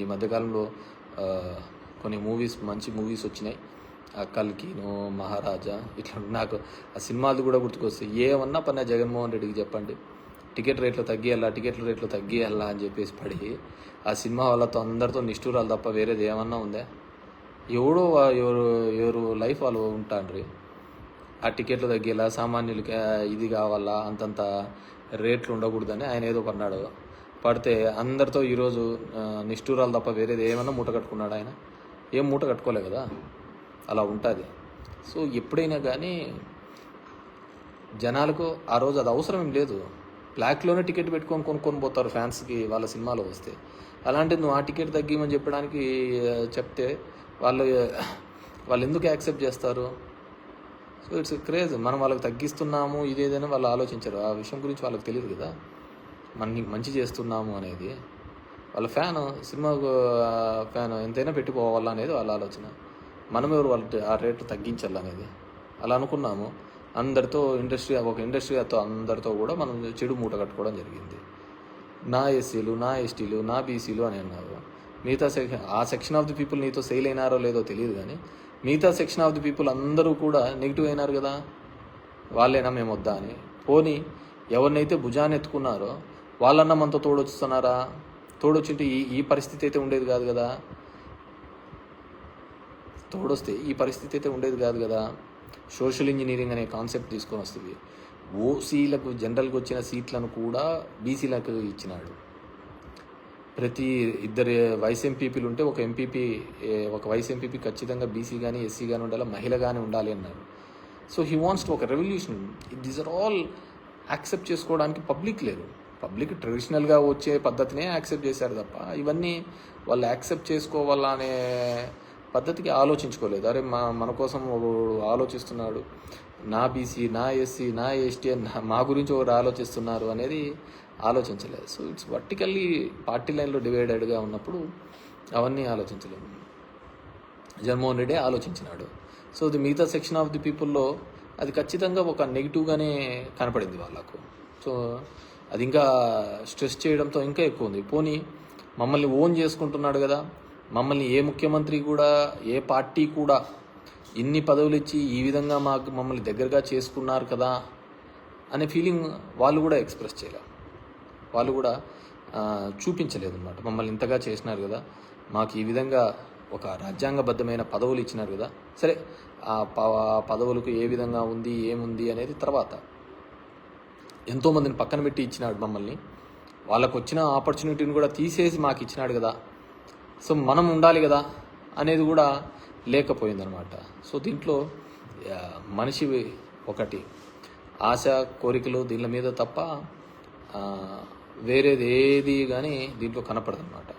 ఈ మధ్యకాలంలో కొన్ని మూవీస్ మంచి మూవీస్ వచ్చినాయి. ఆ కల్కిను మహారాజా ఇట్లా నాకు ఆ సినిమాలు కూడా గుర్తుకొస్తాయి. ఏమన్నా పని జగన్మోహన్ రెడ్డికి చెప్పండి. టికెట్ రేట్లు తగ్గియాలా టికెట్ల రేట్లు తగ్గియాలా అని చెప్పేసి పడి ఆ సినిమా వాళ్ళతో అందరితో నిష్ఠూరాలు తప్ప వేరేది ఏమన్నా ఉందా? ఎవడో ఎవరు ఎవరు లైఫ్ వాళ్ళు ఉంటాండ్రి. ఆ టికెట్లు తగ్గేలా సామాన్యులకి ఇది కావాలా అంతంత రేట్లు ఉండకూడదని ఆయన ఏదో కొన్నాడు. పడితే అందరితో ఈరోజు నిష్ఠూరాలు తప్ప వేరేది ఏమన్నా మూట కట్టుకున్నాడు ఆయన? ఏం మూట కట్టుకోలే కదా? అలా ఉంటుంది. సో ఎప్పుడైనా కానీ జనాలకు ఆ రోజు అది అవసరం ఏం లేదు. బ్లాక్లోనే టికెట్ పెట్టుకొని కొనుక్కొని పోతారు ఫ్యాన్స్కి వాళ్ళ సినిమాలో వస్తే. అలాంటిది నువ్వు ఆ టికెట్ తగ్గిమని చెప్పడానికి చెప్తే వాళ్ళు వాళ్ళు ఎందుకు యాక్సెప్ట్ చేస్తారు? So it's craze. మనం వాళ్ళకి తగ్గిస్తున్నాము ఇదేదైనా వాళ్ళు ఆలోచించరు. ఆ విషయం గురించి వాళ్ళకి తెలియదు కదా. మనకి మంచి చేస్తున్నాము అనేది వాళ్ళ ఫ్యాన్ సినిమా ఫ్యాన్ ఎంతైనా పెట్టిపోవాలా అనేది వాళ్ళ ఆలోచన. మనం ఎవరు వాళ్ళ ఆ రేటు తగ్గించాలనేది. అలా అనుకున్నాము. అందరితో ఇండస్ట్రీ ఒక ఇండస్ట్రీతో అందరితో కూడా మనం చెడు మూట కట్టుకోవడం జరిగింది. నా ఎస్సీలు నా ఎస్టీలు నా బీసీలు అని అన్నారు. మిగతా సెక్షన్ ఆ సెక్షన్ ఆఫ్ ది పీపుల్ నీతో సెయిల్ అయినారో లేదో తెలియదు కానీ మిగతా సెక్షన్ ఆఫ్ ది పీపుల్ అందరూ కూడా నెగిటివ్ అయినారు కదా? వాళ్ళేనా మేము వద్దా అని. పోనీ ఎవరినైతే భుజాన్ని ఎత్తుకున్నారో వాళ్ళన్నా మనతో తోడొస్తున్నారా తోడొచ్చింటే ఈ ఈ పరిస్థితి అయితే ఉండేది కాదు కదా. తోడొస్తే ఈ పరిస్థితి అయితే ఉండేది కాదు కదా. సోషల్ ఇంజనీరింగ్ అనే కాన్సెప్ట్ తీసుకొని వస్తుంది. ఓసీలకు జనరల్గా వచ్చిన సీట్లను కూడా బీసీలకు ఇచ్చినాడు. ప్రతి ఇద్దరు వైస్ ఎంపీపీలు ఉంటే ఒక ఎంపీపీ ఒక వైస్ ఎంపీపీ ఖచ్చితంగా బీసీ కానీ ఎస్సీ కానీ ఉండాలి? మహిళ కానీ ఉండాలి అన్నారు. సో హీ వాంట్స్ టు ఒక revolution these are all accept చేసుకోవడానికి పబ్లిక్ లేరు పబ్లిక్ ట్రెడిషనల్గా వచ్చే పద్ధతినే యాక్సెప్ట్ చేశారు తప్ప ఇవన్నీ వాళ్ళు యాక్సెప్ట్ చేసుకోవాలా అనే పద్ధతికి ఆలోచించుకోలేదు. అరే మా మన కోసం ఒకడు ఆలోచిస్తున్నాడు. నా బీసీ నా ఎస్సీ నా ఎస్టీ నా- మా గురించి ఒకరు ఆలోచిస్తున్నారు అనేది ఆలోచించలేదు. సో ఇట్స్ వర్టికల్లీ పార్టీ లైన్లో డివైడెడ్గా ఉన్నప్పుడు అవన్నీ ఆలోచించలేము. జగన్మోహన్ రెడ్డి ఆలోచించినాడు. సో ది మిగతా సెక్షన్ ఆఫ్ ది పీపుల్లో అది ఖచ్చితంగా ఒక నెగిటివ్గానే కనపడింది వాళ్ళకు. సో అది ఇంకా స్ట్రెస్ చేయడంతో ఇంకా ఎక్కువ ఉంది. పోనీ మమ్మల్ని ఓన్ చేసుకుంటున్నాడు కదా మమ్మల్ని ఏ ముఖ్యమంత్రి కూడా ఏ పార్టీ కూడా ఇన్ని పదవులు ఇచ్చి ఈ విధంగా మాకు మమ్మల్ని దగ్గరగా చేసుకున్నారు కదా అనే ఫీలింగ్ వాళ్ళు కూడా ఎక్స్ప్రెస్ చేయలేరు వాళ్ళు కూడా చూపించలేదు అనమాట మమ్మల్ని ఇంతగా చేసినారు కదా మాకు ఈ విధంగా ఒక రాజ్యాంగబద్ధమైన పదవులు ఇచ్చినారు కదా సరే ఆ ప- ఆ పదవులకు ఏ విధంగా ఉంది ఏముంది అనేది తర్వాత. ఎంతోమందిని పక్కన పెట్టి ఇచ్చినాడు మమ్మల్ని. వాళ్ళకు వచ్చిన ఆపర్చునిటీని కూడా తీసేసి మాకు ఇచ్చినాడు కదా. సో మనం ఉండాలి కదా అనేది కూడా లేకపోయిందనమాట సో దీంట్లో మనిషి ఒకటి. ఆశ కోరికలు దీని మీద తప్ప వేరేది ఏది కానీ దీంట్లో కనపడదన్నమాట.